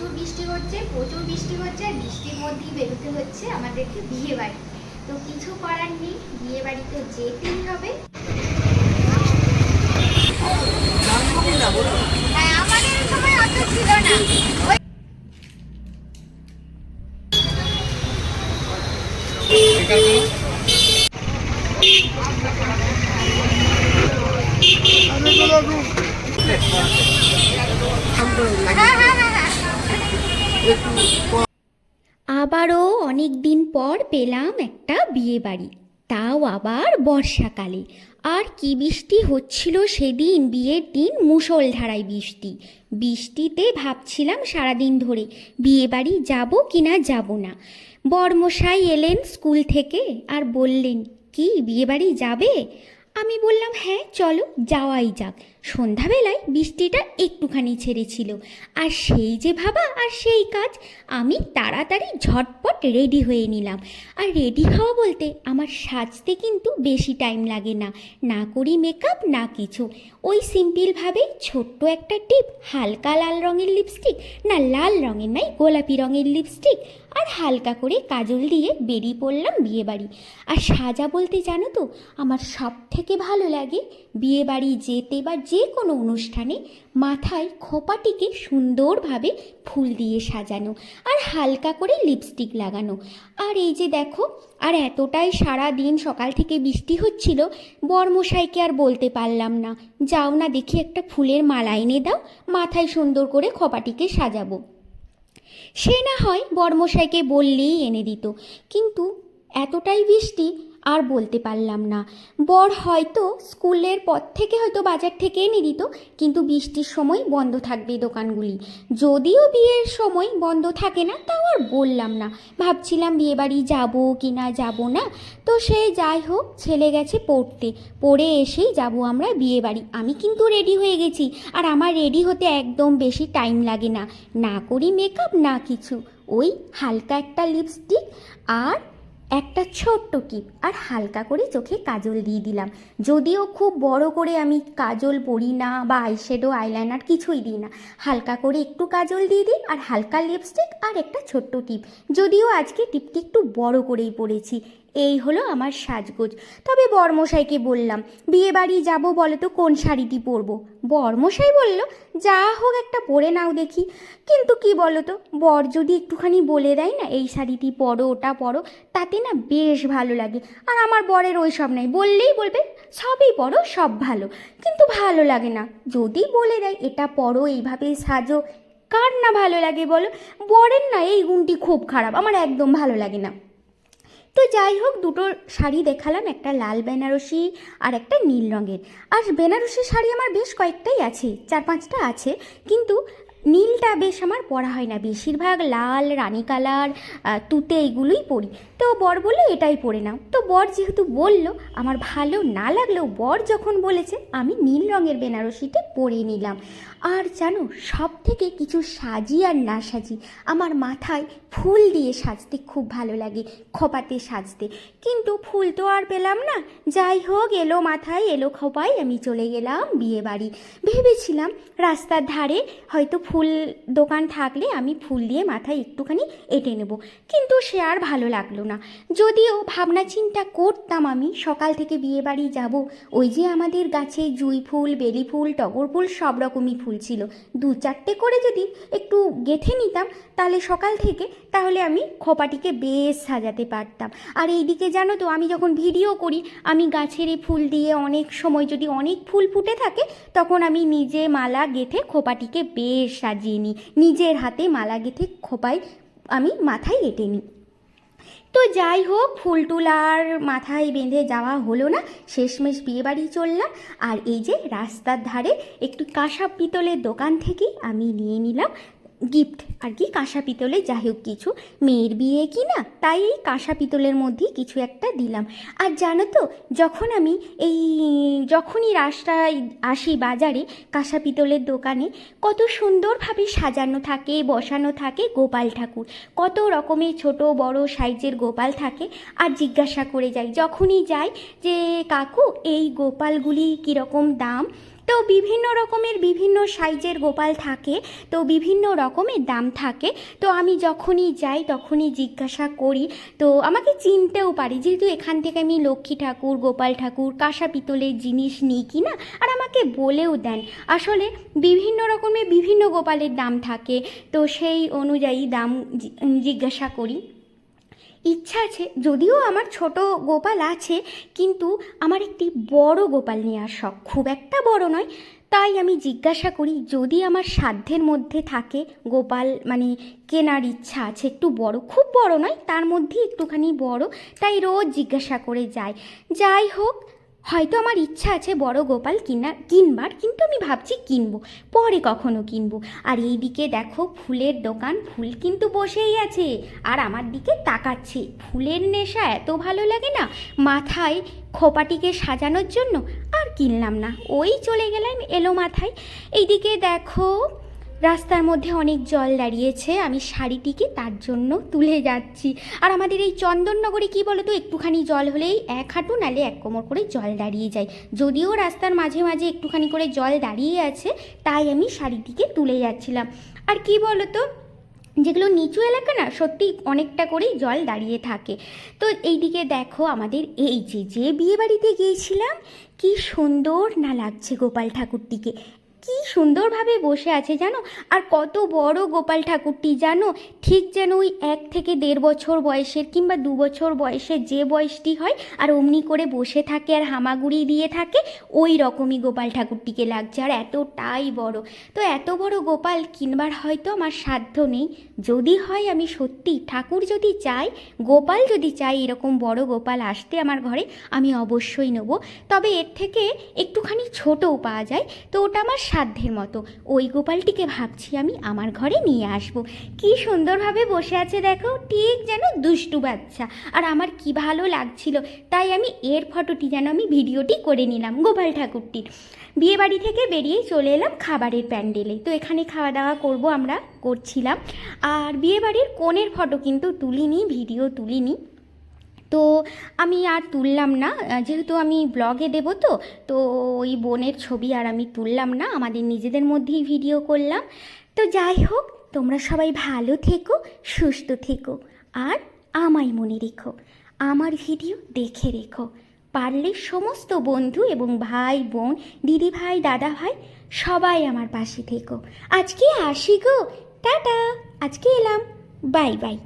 প্রচুর বৃষ্টি হচ্ছে, প্রচুর বৃষ্টি হচ্ছে, আর বৃষ্টির মধ্যেই বেরোতে হচ্ছে আমাদেরকে বিয়ে বাড়ি। তো কিছু করার নেই, বিয়ে বাড়ি তো যেতেই হবে। হ্যাঁ হ্যাঁ হ্যাঁ আবারও অনেক দিন পর পেলাম একটা বিয়ে বাড়ি। তাও আবার বর্ষাকালে। আর কি বৃষ্টি হচ্ছিল সেদিন, বিয়ের দিন মুষলধারায় বৃষ্টি। বৃষ্টিতে ভাবছিলাম সারাদিন ধরে বিয়ে বাড়ি যাব কি না যাব না। বরমশাই এলেন স্কুল থেকে আর বললেন, কি, বিয়ে বাড়ি যাবে? আমি বললাম হ্যাঁ চলো যাওয়াই যাক। সন্ধ্যাবেলায় বৃষ্টিটা একটুখানি ছেড়েছিল। আর সেই যে ভাবা আর সেই কাজ, আমি তাড়াতাড়ি ঝটপট রেডি হয়ে নিলাম। আর রেডি হওয়া বলতে আমার সাজতে কিন্তু বেশি টাইম লাগে না না করি মেকআপ, না কিছু। ওই সিম্পলভাবেই ছোট্ট একটা টিপ, হালকা লাল রঙের লিপস্টিক, না লাল রঙের নাই গোলাপি রঙের লিপস্টিক আর হালকা করে কাজল দিয়ে বেরিয়ে পড়লাম বিয়েবাড়ি। আর সাজা বলতে জানো তো, আমার সব থেকে ভালো লাগে বিয়েবাড়ি যেতে বা যে কোনো অনুষ্ঠানে মাথায় খোপাটিকে সুন্দরভাবে ফুল দিয়ে সাজানো আর হালকা করে লিপস্টিক লাগানো। আর এই যে দেখো, আর এতটাই সারা দিন সকাল থেকে বৃষ্টি হচ্ছিল, বরমশাইকে আর বলতে পারলাম না। যাও না দেখি একটা ফুলের মালা এনে দাও, মাথায় সুন্দর করে খোপাটিকে সাজাবো। সে না হয় বর্মশাইকে বললেই এনে দিত। কিন্তু এতটাই বৃষ্টি আর বলতে পারলাম না। বর হয়তো স্কুলের পর থেকে হয়তো বাজার থেকে এনে দিত কিন্তু বৃষ্টির সময় বন্ধ থাকবে দোকানগুলি। যদিও বিয়ের সময় বন্ধ থাকে না, তাও আর বললাম না। ভাবছিলাম বিয়ে বাড়ি যাব কি না যাব না। তো সে যাই হোক, ছেলে গেছে পড়তে। পড়ে এসেই যাব আমরা বিয়ে বাড়ি আমি কিন্তু রেডি হয়ে গেছি, আর আমার রেডি হতে একদম বেশি টাইম লাগে না। না করি মেকআপ না কিছু। ওই হালকা একটা লিপস্টিক আর একটা ছোট্ট কিপ আর হালকা করে চোখে কাজল দিয়ে দিলাম। যদিও খুব বড় করে আমি কাজল পরি না বা আইশ্যাডো, আইলাইনার কিছুই দিই না। হালকা করে একটু কাজল দিয়ে দিই আর হালকা লিপস্টিক আর একটা ছোট্ট টিপ যদিও আজকে টিপটি একটু বড় করেই পরেছি। এই হলো আমার সাজগোজ। তবে বরমশাইকে বললাম বিয়ে বাড়ি যাব বলো তো কোন শাড়িটি পরবো? বরমশাই বলল, যা হোক একটা পরে নাও দেখি। কিন্তু কি বলো তো বর যদি একটুখানি বলে দেয় না, এই শাড়িটি পরো, ওটা পরো, তাতে না বেশ ভালো লাগে। আর আমার বরের ওই সব নাই, বললেই বলবে, সবই পরো, সব ভালো। কিন্তু ভালো লাগে না, যদি বলে দেয়, এটা পরো, এইভাবে সাজো। কার না ভালো লাগে বলো? বরের না এই গুণটি খুব খারাপ, আমার একদম ভালো লাগে না। তো যাই হোক, দুটো শাড়ি দেখালাম, একটা লাল বেনারসি আর একটা নীল রঙের। আর বেনারসি শাড়ি আমার বেশ কয়েকটাই আছে, চার পাঁচটা আছে, কিন্তু নীলটা বেশ আমার পরা হয় না। বেশিরভাগ লাল, রানী কালার তুতে এগুলোই পরি। তো বর বলল, এটাই পরে নাও। তো বর যেহেতু বলল, আমার ভালো না লাগলেও বর যখন বলেছে, আমি নীল রঙের বেনারসিটা পরে নিলাম। আর জানো সব থেকে কিছু সাজি আর না সাজি, আমার মাথায় ফুল দিয়ে সাজতে খুব ভালো লাগে, খোপাতে সাজতে। কিন্তু ফুল তো আর পেলাম না। যাই হোক, এলো মাথায়, এলো খোপায়, আমি চলে গেলাম বিয়ে বাড়ি ভেবেছিলাম রাস্তার ধারে হয়তো ফুল দোকান থাকলে আমি ফুল দিয়ে মাথায় একটুখানি এঁটে নেব। কিন্তু সে আর ভালো লাগল না। যদিও ভাবনা চিন্তা করতাম আমি, সকাল থেকে বিয়ে বাড়ি যাব। ওই যে আমাদের গাছে জুই ফুল, বেলি ফুল, টগর ফুল সব রকমই ফুল ছিল। দু চারটে করে যদি একটু গেঁথে নিতাম, তাহলে সকাল থেকে তাহলে আমি খোপাটিকে বেশ সাজাতে পারতাম। আর এইদিকে জানো তো, আমি যখন ভিডিও করি, আমি গাছের এই ফুল দিয়ে অনেক সময় যদি অনেক ফুল ফুটে থাকে, তখন আমি নিজে মালা গেঁথে খোপাটিকে বেশ সাজিয়ে নিই। নিজের হাতে মালা গেঁথে খোপায় আমি মাথায় এঁটে নিই। তো যাই হোক, ফুল আর মাথায় বেঁধে যাওয়া হলো না। শেষমেশ বিয়েবাড়ি চললাম। আর এই যে রাস্তার ধারে একটু কাঁসা পিতলের দোকান থেকেই আমি নিয়ে নিলাম। গিফট আর কি, কাঁসা পিতলে যাই হোক কিছু। মেয়ের বিয়ে কি না, তাই এই কাঁসা পিতলের মধ্যেই কিছু একটা দিলাম। আর জানো তো, যখন আমি এই, যখনই রাস্তায় আসি বাজারে কাঁসা পিতলের দোকানে, কত সুন্দরভাবে সাজানো থাকে, বসানো থাকে গোপাল ঠাকুর। কত রকমের ছোট, বড় সাইজের গোপাল থাকে। আর জিজ্ঞাসা করে যাই, যখনই যাই যে, কাকু, এই গোপালগুলি কীরকম দাম? তো বিভিন্ন রকমের বিভিন্ন সাইজের গোপাল থাকে, তো বিভিন্ন রকমের দাম থাকে। তো আমি যখনই যাই, তখনই জিজ্ঞাসা করি। তো আমাকে চিনতেও পারি, যেহেতু এখান থেকে আমি লক্ষ্মী ঠাকুর, গোপাল ঠাকুর, কাঁসা পিতলের জিনিস নিই কি না, আর আমাকে বলেও দেন। আসলে বিভিন্ন রকমের বিভিন্ন গোপালের দাম থাকে, তো সেই অনুযায়ী দাম জিজ্ঞাসা করি। ইচ্ছা আছে, যদিও আমার ছোট গোপাল আছে, কিন্তু আমার একটি বড় গোপাল নেওয়ার শখ। খুব একটা বড় নয়। তাই আমি জিজ্ঞাসা করি, যদি আমার সাধ্যের মধ্যে থাকে গোপাল মানে কেনার ইচ্ছা আছে, একটু বড়, খুব বড় নয়, তার মধ্যে একটুখানি বড়, তাই রোজ জিজ্ঞাসা করে যাই। যাই হোক হয়তো আমার ইচ্ছা আছে বড় গোপাল কিনা, কিনবার, কিন্তু আমি ভাবছি কিনবো, পরে কখনো কিনবো। আর এইদিকে দেখো ফুলের দোকান, ফুল কিন্তু বসেই আছে। আর আমার দিকে তাকাচ্ছে, ফুলের নেশা এত ভালো লাগে না, মাথায় খোপাটিকে সাজানোর জন্য আর কিনলাম না। ওই চলে গেলাম এলো মাথায়। এইদিকে দেখো রাস্তার মধ্যে অনেক জল দাঁড়িয়েছে, আমি শাড়িটিকে তার জন্য তুলে যাচ্ছি। আর আমাদের এই চন্দননগরে কি বলো তো একটুখানি জল হলেই এক হাঁটু, নালে এক কোমর করে জল দাঁড়িয়ে যায়। যদিও রাস্তার মাঝে মাঝে একটুখানি করে জল দাঁড়িয়ে আছে, তাই আমি শাড়িটিকে তুলে যাচ্ছিলাম। আর কি বলো তো যেগুলো নিচু এলাকা না, সত্যি অনেকটা করেই জল দাঁড়িয়ে থাকে। তো এইদিকে দেখো আমাদের, এই যে যে বিয়ে বাড়িতে গিয়েছিলাম, কি সুন্দর না লাগছে গোপাল ঠাকুরটিকে। কি সুন্দরভাবে বসে আছে জানো? আর কত বড় গোপাল ঠাকুরটি জানো? ঠিক যেন ওই এক থেকে দেড় বছর বয়সের কিংবা দু বছর বয়সের যে বয়সটি হয়, আর অমনি করে বসে থাকে আর হামাগুড়ি দিয়ে থাকে, ওই রকমই গোপাল ঠাকুরটিকে লাগছে। আর এতটাই বড়। তো এত বড় গোপাল কিনবার হয়তো আমার সাধ্য নেই। যদি হয় আমি সত্যি ঠাকুর যদি চাই, গোপাল যদি চাই এরকম বড় গোপাল আসতে আমার ঘরে, আমি অবশ্যই নেব। তবে এর থেকে একটুখানি ছোটও পাওয়া যায়। তো ওটা আমার সাধ্যের মতো। ওই গোপালটিকে ভাবছি আমি আমার ঘরে নিয়ে আসব। কি সুন্দরভাবে বসে আছে দেখো, ঠিক যেন দুষ্টু বাচ্চা। আর আমার কি ভালো লাগছিল, তাই আমি এর ফটোটি যেন আমি ভিডিওটি করে নিলাম গোপাল ঠাকুরটির। বিয়ে বাড়ি থেকে বেরিয়েই চলে এলাম খাবারের প্যান্ডেলে। তো এখানে খাওয়া দাওয়া করব আমরা, করছিলাম। আর বিয়ে বাড়ির কোণের ফটো কিন্তু তুলিনি, ভিডিও তুলিনি। তো আমি আর তুললাম না। যেহেতু আমি ব্লগে দেব তো তো ওই বোনের ছবি আর আমি তুললাম না। আমাদের নিজেদের মধ্যেই ভিডিও করলাম। তো যাই হোক, তোমরা সবাই ভালো থেকো, সুস্থ থেকো, আর আমায় মনে রেখো, আমার ভিডিও দেখে রেখো। পারলে সমস্ত বন্ধু এবং ভাই, বোন, দিদি ভাই, দাদা ভাই সবাই আমার পাশে থেকো। আজকে আসি গো। টাটা, আজকে এলাম। Bye bye.